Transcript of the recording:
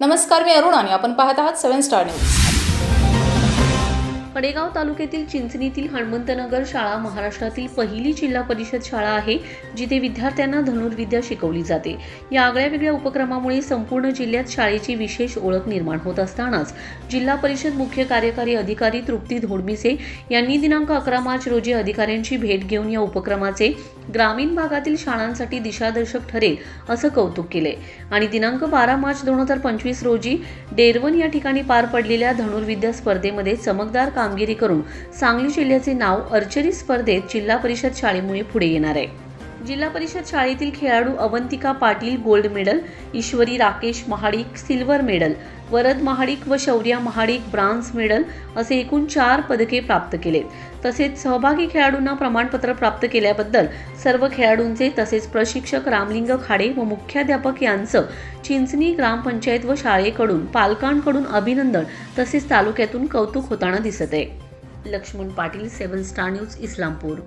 नमस्कार मी अरुण आणि आपण पाहत आहात सेव्हन स्टार न्यूज. कडेगाव तालुक्यातील चिंचणीतील हणमंतनगर शाळा महाराष्ट्रातील पहिली जिल्हा परिषद शाळा आहे जिथे विद्यार्थ्यांना धनुर्विद्या शिकवली जाते. या आगळ्या वेगळ्या उपक्रमामुळे संपूर्ण जिल्ह्यात शाळेची विशेष ओळख निर्माण होत असतानाच जिल्हा परिषद मुख्य कार्यकारी अधिकारी तृप्ती धोडमिसे यांनी दिनांक अकरा मार्च रोजी अधिकाऱ्यांची भेट घेऊन या उपक्रमाचे ग्रामीण भागातील शाळांसाठी दिशादर्शक ठरेल असं कौतुक केले आणि दिनांक बारा मार्च दोन हजार पंचवीस रोजी डेरवन या ठिकाणी पार पडलेल्या धनुर्विद्या स्पर्धेमध्ये चमकदार कामगिरी करून सांगली जिल्ह्याचे नाव अर्चरी स्पर्धेत जिल्हा परिषद शाळेमुळे पुढे येणार आहे. जिल्हा परिषद शाळेतील खेळाडू Avantika Patil gold medal Ishwari Rakesh Mahadik silver medal Varad Mahadik व शौर्या महाडिक ब्रांझ मेडल असे एकूण चार पदके प्राप्त केले. तसेच सहभागी खेळाडूंना प्रमाणपत्र प्राप्त केल्याबद्दल सर्व खेळाडूंचे तसेच प्रशिक्षक रामलिंग खाडे व मुख्याध्यापक यांचं चिंचणी ग्रामपंचायत व शाळेकडून पालकांकडून अभिनंदन तसेच तालुक्यातून कौतुक होताना दिसत. आहे Laxman Patil seven star news Islampur.